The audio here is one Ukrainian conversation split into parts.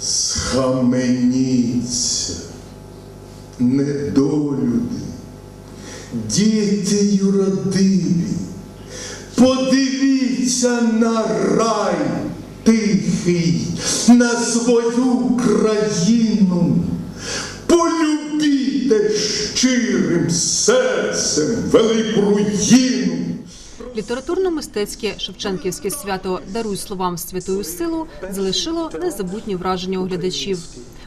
Схаменіться, недолюди, діти юродиві, подивіться на рай тихий, на свою країну, полюбіте щирим серцем велику руїну. Літературно-мистецьке Шевченківське свято Даруй словам святою силу залишило незабутні враження у глядачів.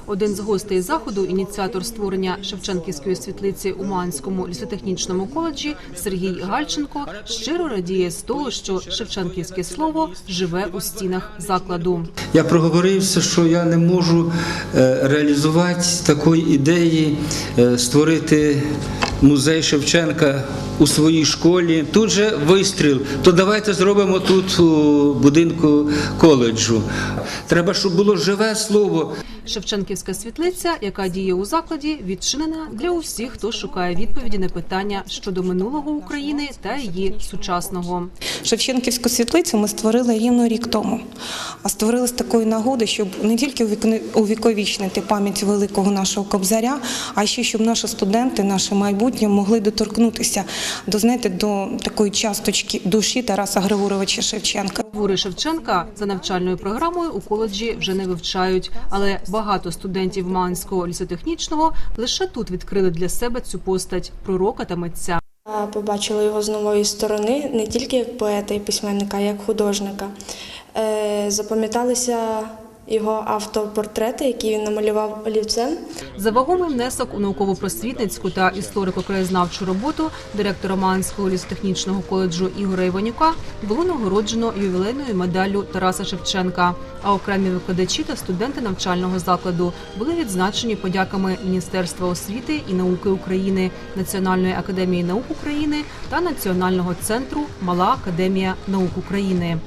Один з гостей заходу, ініціатор створення Шевченківської світлиці у Манському лісотехнічному коледжі Сергій Гальченко щиро радіє з того, що Шевченківське слово живе у стінах закладу. Я проговорився, що я не можу е, реалізувати такої ідеї, е, створити музей Шевченка у своїй школі. Тут же вистріл. То давайте зробимо тут у будинку коледжу. Треба, щоб було живе слово. Шевченківська світлиця, яка діє у закладі, відчинена для усіх, хто шукає відповіді на питання щодо минулого України та її сучасного. Шевченківську світлицю ми створили рівно рік тому. А створили з такої нагоди, щоб не тільки увіковічнити пам'ять великого нашого кобзаря, а ще щоб наші студенти, наше майбутнє могли доторкнутися до знаєте, до такої часточки душі Тараса Григоровича Шевченка. Твори Шевченка за навчальною програмою у коледжі вже не вивчають, але багато студентів Манського лісотехнічного лише тут відкрили для себе цю постать пророка та митця. Побачила його з нової сторони, не тільки як поета і письменника, а як художника. Е, Запам'яталися його автопортрети, які він намалював олівцем. За вагомий внесок у науково-просвітницьку та історико-краєзнавчу роботу директора Манського лісотехнічного коледжу Ігоря Іванюка було нагороджено ювілейною медаллю Тараса Шевченка. А окремі викладачі та студенти навчального закладу були відзначені подяками Міністерства освіти і науки України, Національної академії наук України та Національного центру Мала академія наук України.